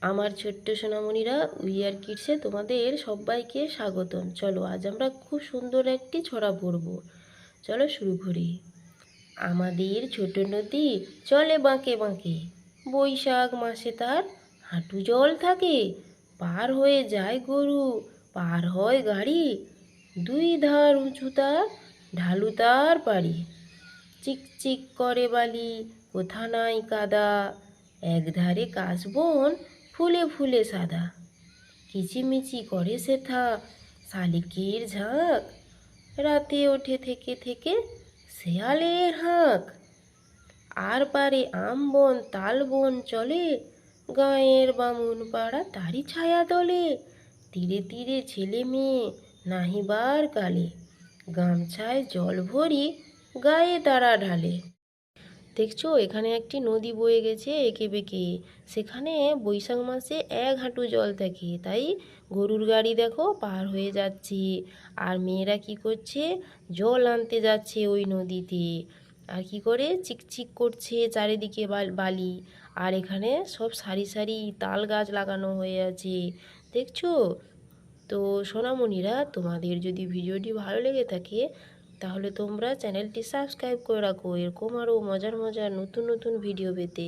আমার ছোট্ট সোনামণিরা উইয়ার কিডসে তোমাদের সবাইকে স্বাগতম। চলো, আজ আমরা খুব সুন্দর একটি ছড়া পড়ব। চলো শুরু করি। আমাদের ছোট নদী চলে বাঁকে বাঁকে। বৈশাখ মাসে তার হাঁটু জল থাকে। পার হয়ে যায় গরু, পার হয় গাড়ি। দুই ধার উঁচু তার ঢালু তার পাড়ি চিকচিক করে বালি, কোথা নাই কাদা। একধারে কাশবন ফুলে ফুলে সাদা। কিচিমিচি করে সেথা শালিকের ঝাঁক। রাতে ওঠে থেকে থেকে শেয়ালের হাঁক। আর পারে আম বন, তাল বন চলে, গাঁয়ের বামুন পাড়া তারই ছায়া দলে। তীরে তীরে ছেলে মেয়ে নাহিবার কালে গামছায় জল ভরি গায়ে তারা ঢালে। দেখছ, এখানে একটি নদী বয়ে গেছে এঁকে বেঁকে। সেখানে বৈশাখ মাসে এক হাঁটু জল থাকে, তাই গরুর গাড়ি দেখো পার হয়ে যাচ্ছে। আর মেয়েরা কি করছে? জল আনতে যাচ্ছে ওই নদীতে। আর কি করে? চিকচিক করছে চারিদিকে বাল- আর এখানে সব সারি সারি তাল গাছ লাগানো হয়ে আছে। দেখছ? তো সোনামণিরা, তোমাদের যদি ভিডিওটি ভালো লেগে থাকে তাহলে তোমরা চ্যানেলটি সাবস্ক্রাইব করে রাখো। এরকম আরও মজার মজার নতুন নতুন ভিডিও পেতে।